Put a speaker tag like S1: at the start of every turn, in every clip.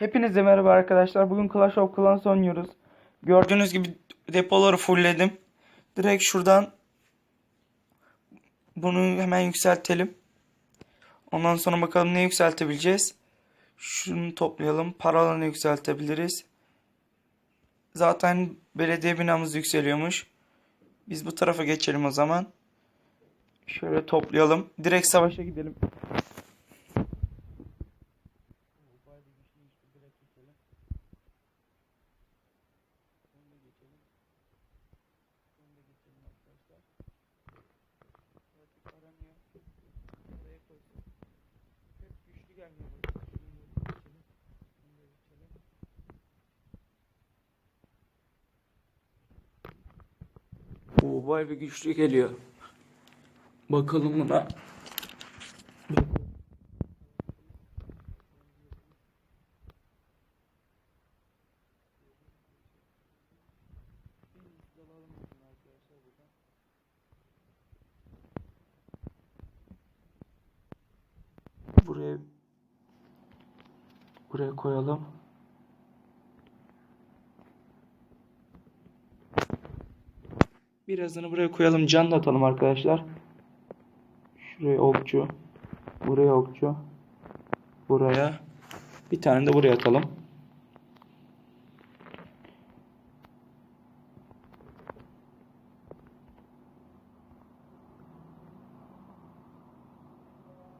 S1: Hepinize merhaba arkadaşlar. Bugün Clash of Clans oynuyoruz. Gördüğünüz gibi depoları fullledim. Direkt şuradan bunu hemen yükseltelim. Ondan sonra bakalım ne yükseltebileceğiz. Şunu toplayalım. Paralarını yükseltebiliriz. Zaten belediye binamız yükseliyormuş. Biz bu tarafa geçelim o zaman. Şöyle toplayalım. Direkt savaşa gidelim. Oo be güçlü geliyor. Bakalım buna. Buraya buraya koyalım. Birazını buraya koyalım. Can da atalım arkadaşlar. Şuraya okçu. Buraya okçu. Buraya. Bir tane de buraya atalım.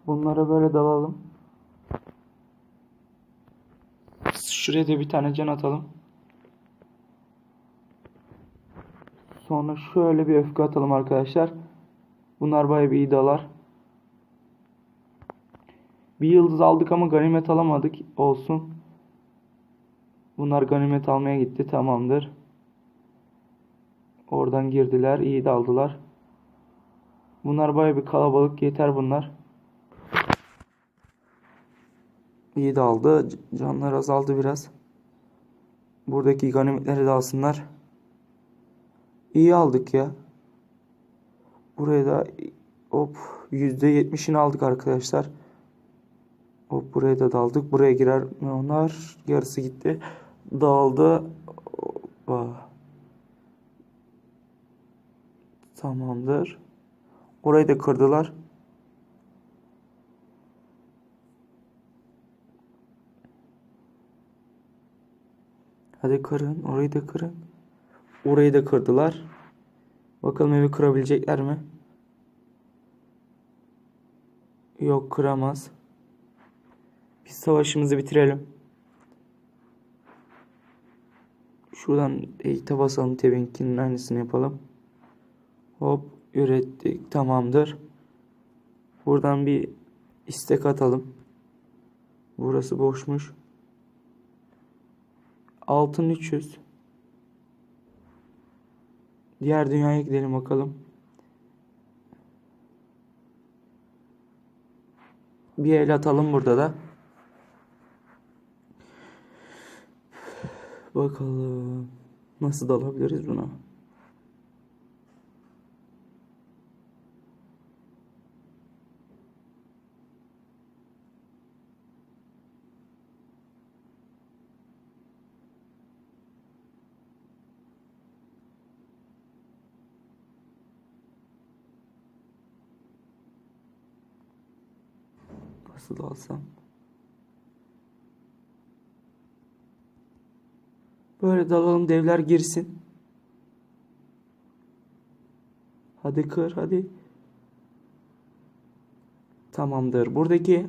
S1: Bunlara böyle dalalım. Şuraya da bir tane can atalım. Sonra şöyle bir öfke atalım arkadaşlar. Bunlar bayağı bir iyi dalar. Bir yıldız aldık ama ganimet alamadık. Olsun. Bunlar ganimet almaya gitti. Tamamdır. Oradan girdiler. iyi daldılar. Bunlar bayağı bir kalabalık. Yeter bunlar. İyi daldı. Canlar azaldı biraz. Buradaki ganimetleri de alsınlar. İyi aldık ya. Buraya da hop %70'ini aldık arkadaşlar. Hop buraya da daldık. Buraya girer mi onlar? Yarısı gitti. Dağıldı. Hoppa. Tamamdır. Orayı da kırdılar. Hadi kırın. Orayı da kırın. Orayı da kırdılar. Bakalım evi kırabilecekler mi? Yok kıramaz. Biz savaşımızı bitirelim. Şuradan eğite basalım. Tebinkinin aynısını yapalım. Hop ürettik. Tamamdır. Buradan bir istek atalım. Burası boşmuş. Altın 300. Diğer dünyaya gidelim bakalım. Bir el atalım burada da. Bakalım. Nasıl dalabiliriz buna? Nasıl alsam? Böyle dalalım devler girsin. Hadi kır hadi. Tamamdır. Buradaki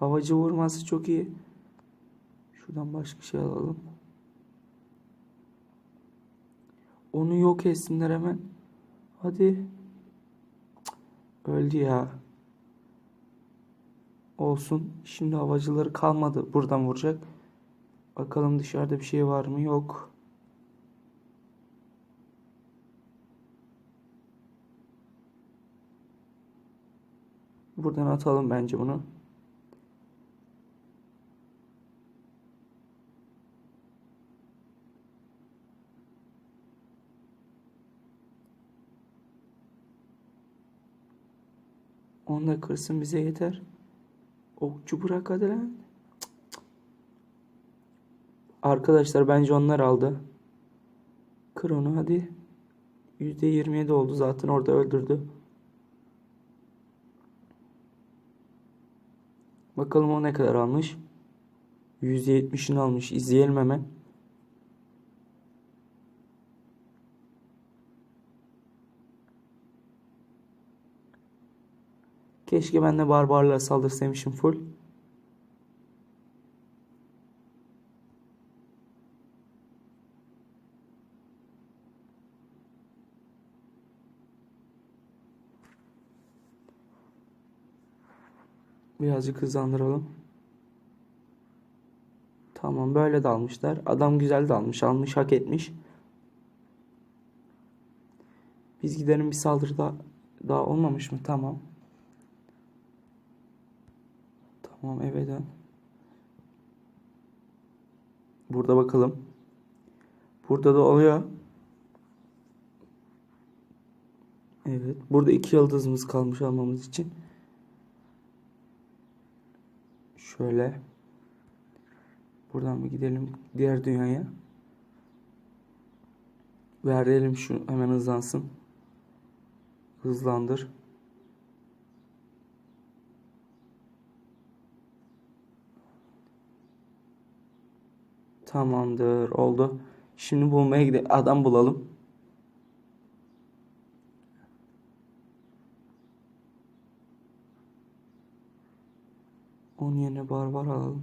S1: havacı vurması çok iyi. Şuradan başka şey alalım. Onu yok etsinler hemen. Hadi. Öldü ya. Olsun. Şimdi havacıları kalmadı. Buradan vuracak. Bakalım dışarıda bir şey var mı? Yok. Buradan atalım bence bunu. Onu da kırsın bize yeter. Okçu bırak hadi lan. Arkadaşlar bence onlar aldı. Kır onu hadi. %27 oldu zaten orada öldürdü. Bakalım o ne kadar almış. %70'ini almış. İzleyelim hemen. Keşke ben de barbarla saldırsaymışım full. Birazcık hızlandıralım. Tamam böyle dalmışlar. Adam güzel dalmış. Almış hak etmiş. Biz gidelim bir saldırı daha, daha olmamış mı? Tamam. Tamam eve dön. Burada bakalım. Burada da oluyor. Evet. Burada iki yıldızımız kalmış almamız için. Şöyle. Buradan bir gidelim diğer dünyaya. Verelim şu hemen hızlansın. Hızlandır. Tamamdır. Oldu. Şimdi bulmaya gidelim. Adam bulalım. Onun yerine barbar alalım.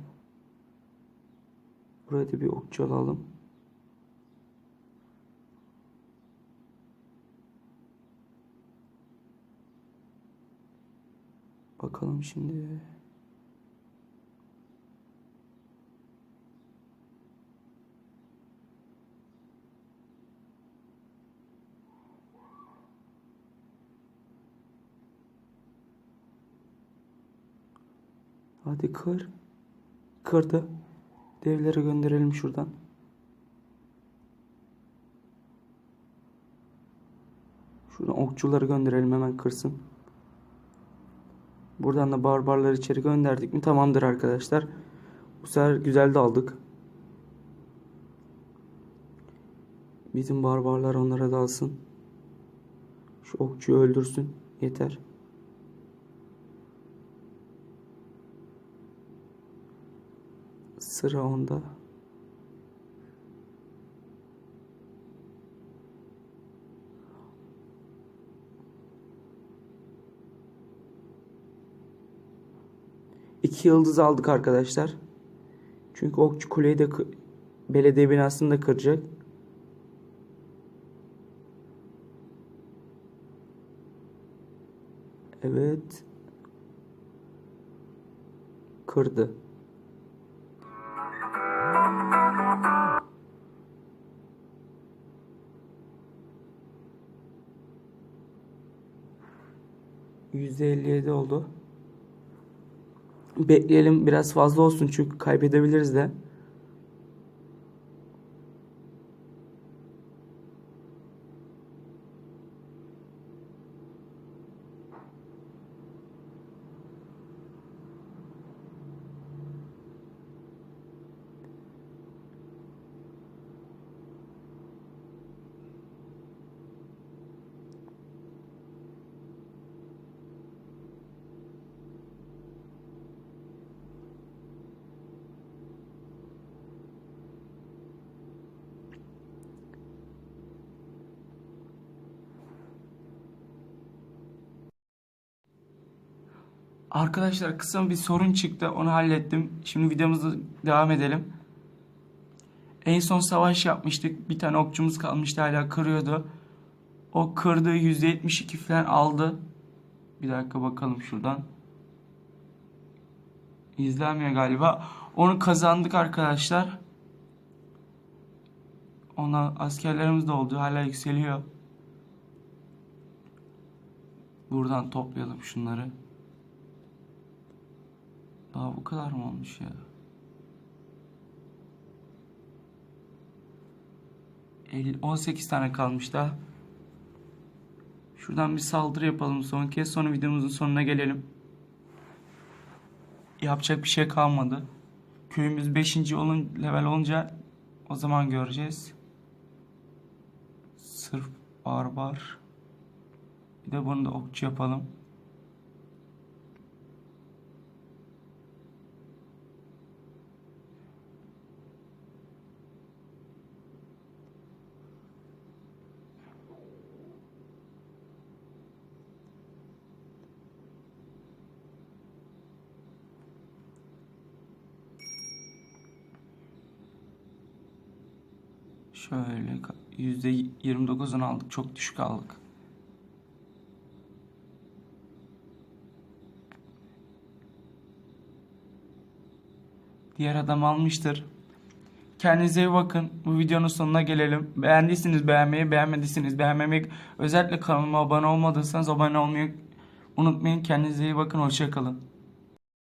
S1: Buraya da bir okçu alalım. Bakalım şimdi. Hadi kır. Kırdı. Devleri gönderelim şuradan. Şuradan okçuları gönderelim hemen kırsın. Buradan da barbarları içeri gönderdik mi tamamdır arkadaşlar. Bu sefer güzel de aldık. Bizim barbarlar onlara dalsın. Şu okçuyu öldürsün. Yeter. Sıra onda. İki yıldız aldık arkadaşlar. Çünkü okçu kuleyi de belediye binasını da kıracak. Evet. Kırdı. %57 oldu. Bekleyelim biraz fazla olsun çünkü kaybedebiliriz de. Arkadaşlar kısa bir sorun çıktı. Onu hallettim. Şimdi videomuza devam edelim. En son savaş yapmıştık. Bir tane okçumuz kalmıştı hala kırıyordu. O kırdığı %72 falan aldı. Bir dakika bakalım şuradan. İzlenmiyor galiba. Onu kazandık arkadaşlar. Ona askerlerimiz de oldu. Hala yükseliyor. Buradan toplayalım şunları. Daha bu kadar mı olmuş ya? El- 18 tane kalmış daha. Şuradan bir saldırı yapalım son kez. Sonra videomuzun sonuna gelelim. Yapacak bir şey kalmadı. Köyümüz 5. olun level olunca O zaman göreceğiz. Sırf barbar. Bir de bunu da okçu yapalım. Şöyle %29'unu aldık. Çok düşük aldık. Diğer adam almıştır. Kendinize iyi bakın. Bu videonun sonuna gelelim. Beğendiyseniz beğenmeyi, beğenmediyseniz beğenmemeyi, özellikle kanalıma abone olmadıysanız abone olmayı unutmayın. Kendinize iyi bakın. Hoşçakalın.